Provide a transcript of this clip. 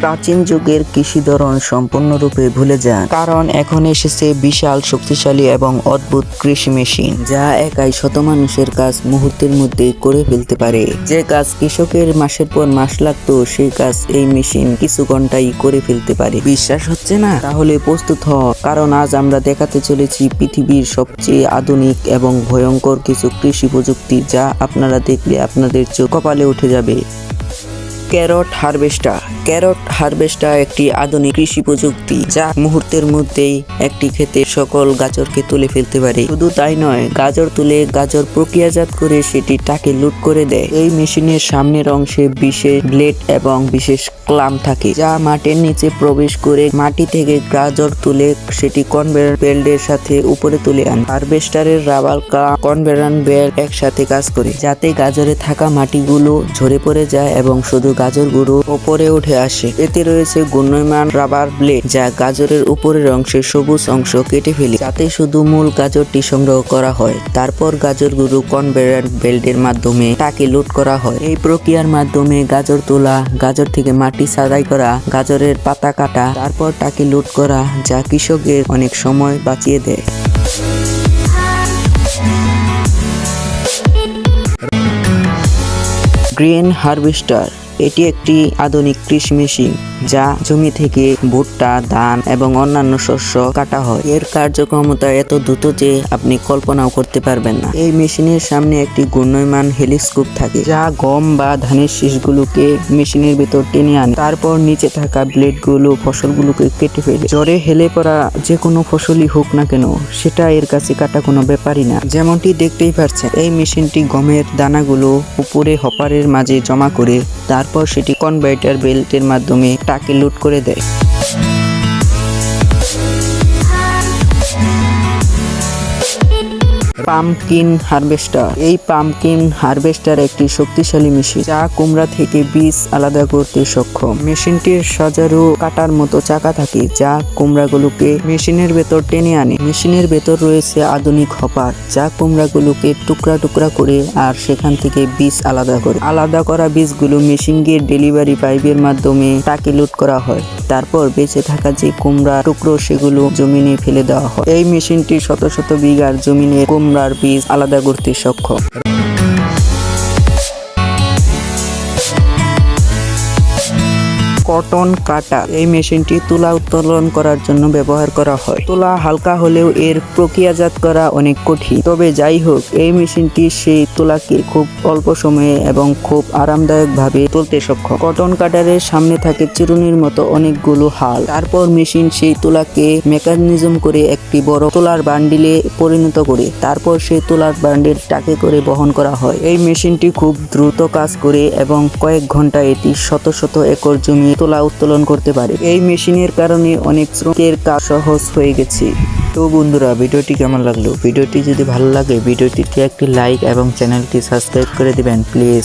প্রাচীন যুগের কৃষি ধরন সম্পূর্ণরূপে ভুলে যান, কারণ এখন এসেছে বিশাল শক্তিশালী এবং অদ্ভুত কৃষি মেশিন, যা একাই শত মানুষের কাজ মুহূর্তের মধ্যে করে ফেলতে পারে। যে কাজ কৃষকের মাসের পর মাস লাগতো সেই কাজ এই মেশিন কিছু ঘন্টাই করে ফেলতে পারে। বিশ্বাস হচ্ছে না? তাহলে প্রস্তুত হ, কারণ আজ আমরা দেখাতে চলেছি পৃথিবীর সবচেয়ে আধুনিক এবং ভয়ঙ্কর কিছু কৃষি প্রযুক্তি, যা আপনারা দেখলে আপনাদের চোখ কপালে উঠে যাবে। ক্যারট হারভেস্টার ক্যারট হারভেস্টার একটি আধুনিক কৃষি প্রযুক্তি যা মুহূর্তের মধ্যেই একটি ক্ষেতে সকল গাজরকে তুলে ফেলতে পারে। শুধু তাই নয়, গাজর তুলে গাজর প্রক্রিয়াজাত করে সেটি টাকে লুট করে দেয়। এই মেশিনের সামনের অংশে বিশেষ ব্লেড এবং বিশেষ ক্লাম থাকে, যা মাটির নিচে প্রবেশ করে মাটি থেকে গাজর তুলে সেটি কনভেয়ার বেল্টের সাথে উপরে তুলে আন। হারভেস্টারের রাবার কনভেয়ার বেল্ট একসাথে কাজ করে, যাতে গাজরে থাকা মাটিগুলো ঝরে পড়ে যায় এবং শুধু গাজরগুলো উপরে উঠে আসে। এতে রয়েছে গুণমান রাবার ব্লেড, যা গাজরের উপরের অংশের সবুজ অংশ কেটে ফেলে, যাতে শুধু মূল গাজরটি সংগ্রহ করা হয়। তারপর গাজরগুলো কনভেয়ার বেল্টের মাধ্যমে তাকে লোড করা হয়। এই প্রক্রিয়ার মাধ্যমে গাজর তোলা, গাজর থেকে মাটি সাদাই করা, গাজরের পাতা কাটা, তারপর তাকে লোড করা, যা কৃষকের অনেক সময় বাঁচিয়ে দেয়। গ্রেন হারভেস্টার এটি একটি আধুনিক কৃষি মেশিন। যা জমি থেকে ভুট্টা, ধান এবং অন্যান্য শস্য কাটা হয়। এর কার্যক্ষমতা এত দ্রুত যে আপনি কল্পনাও করতে পারবেন না। এই মেশিনের সামনে একটি ঘূর্ণয়মান হেলিস্কোপ থাকে, যা গম বা ধানের শীষগুলোকে মেশিনের ভেতর টেনে আনে। তারপর নিচে থাকা ব্লেডগুলো ফসলগুলোকে কেটে ফেলে। জ্বরে হেলে পড়া যে কোনো ফসলই হোক না কেন, সেটা এর কাছে কাটা কোনো ব্যাপারই না। যেমনটি দেখতেই পাচ্ছেন এই মেশিনটি গমের দানাগুলো উপরে হপারের মাঝে জমা করে, তারপর সেটি কনভার্টার বেল্টের মাধ্যমে টাকে লুট করে দেয়। Pumpkin harvester. এই পাম্পকিন হারভেস্টার একটি শক্তিশালী মেশিন যা কুমড়া থেকে বীজ আলাদা করতে সক্ষম। মেশিনটির সজারু কাটার মতো চাকা থাকে যা কুমড়াগুলোকে মেশিনের ভেতর টেনে আনে। মেশিনের ভেতর রয়েছে আধুনিক হপার যা কুমড়াগুলোকে টুকরা টুকরা করে আর সেখান থেকে বীজ আলাদা করে। আলাদা করা বীজগুলো গিয়ে ডেলিভারি পাইপের মাধ্যমে টাকে লুট করা হয়। তারপর বেঁচে থাকা যে কুমড়া টুকরো সেগুলো জমিনে ফেলে দেওয়া হয়। এই মেশিনটি শত শত বিঘার জমিনে কুমড়ার পিস আলাদা করতে সক্ষম। কটন কাটা। এই মেশিনটি তুলা উত্তোলন করার জন্য ব্যবহার করা হয়। তুলা হালকা হলেও এর প্রক্রিয়াজাত করা অনেক কঠিন। তবে যাই হোক, এই মেশিনটি সেই তুলাকে খুব অল্প সময়ে এবং খুব আরামদায়কভাবে তুলতে সক্ষম। কটন কাটারের সামনে থাকে চিরুনির মতো অনেকগুলো হাল। তারপর মেশিন সেই তুলাকে মেকানিজম করে একটি বড় তুলার বান্ডিলে পরিণত করে, তারপর সেই তুলার বান্ডিল টাকে করে বহন করা হয়। এই মেশিনটি খুব দ্রুত কাজ করে এবং কয়েক ঘণ্টা এটি শত শত একর জমি তোলা, উত্তোলন করতে পারে। এই মেশিনের কারণে অনেক শ্রমিকের কাজ সহজ হয়ে গেছে। তো বন্ধুরা, ভিডিওটি কেমন লাগল? ভিডিওটি যদি ভালো লাগে, ভিডিওটিতে একটি লাইক এবং চ্যানেলটি সাবস্ক্রাইব করে দিবেন প্লিজ